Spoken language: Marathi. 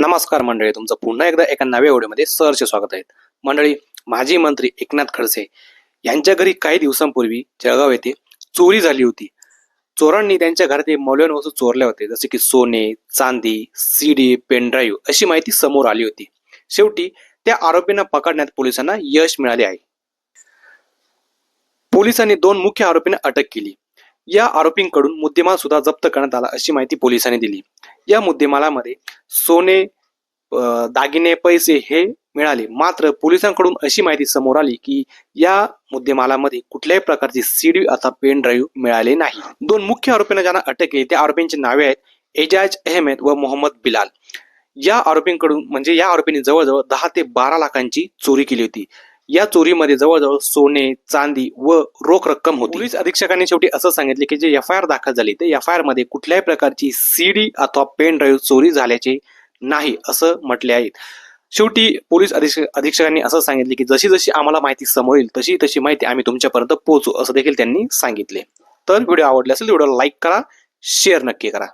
नमस्कार मंडळी तुमचं पुन्हा एकदा एका नव्या व्हिडिओमध्ये सरचे स्वागत आहे. मंडळी माजी मंत्री एकनाथ खडसे यांच्या घरी काही दिवसांपूर्वी जळगाव येथे चोरी झाली होती. चोरांनी त्यांच्या घरातील मौल्यवान वस्तू चोरल्या होते जसे की सोने चांदी सीडी पेनड्राईव्ह अशी माहिती समोर आली होती. शेवटी त्या आरोपींना पकडण्यात पोलिसांना यश मिळाले आहे. पोलिसांनी दोन मुख्य आरोपींना अटक केली. या आरोपींकडून मुद्देमाल सुद्धा जप्त करण्यात आला अशी माहिती पोलिसांनी दिली. या मुद्देमालामध्ये सोने दागिने पैसे हे मिळाले. मात्र पोलिसांकडून अशी माहिती समोर आली की या मुद्देमालामध्ये कुठल्याही प्रकारची सीडी अथवा पेन ड्राईव्ह मिळाले नाही. दोन मुख्य आरोपींना ज्यांना अटक केली त्या आरोपींची नावे आहेत एजाज अहमेद व मोहम्मद बिलाल. या आरोपींकडून म्हणजे या आरोपींनी जवळजवळ दहा ते बारा लाखांची चोरी केली होती. या चोरीमध्ये जवळजवळ सोने चांदी व रोख रक्कम होती. पोलीस अधीक्षकांनी शेवटी असं सांगितले की जे एफ आय आर दाखल झाली ते एफ आय आरमध्ये कुठल्याही प्रकारची सीडी अथवा पेन ड्राईव्ह चोरी झाल्याचे नाही असं म्हटले आहे. शेवटी पोलीस अधीक्षक अधीक्षकांनी असं सांगितले की जशी जशी आम्हाला माहिती समोर येईल तशी तशी माहिती आम्ही तुमच्यापर्यंत पोहोचू असं देखील त्यांनी सांगितले. तर व्हिडिओ आवडला असेल व्हिडिओ लाईक करा शेअर नक्की करा.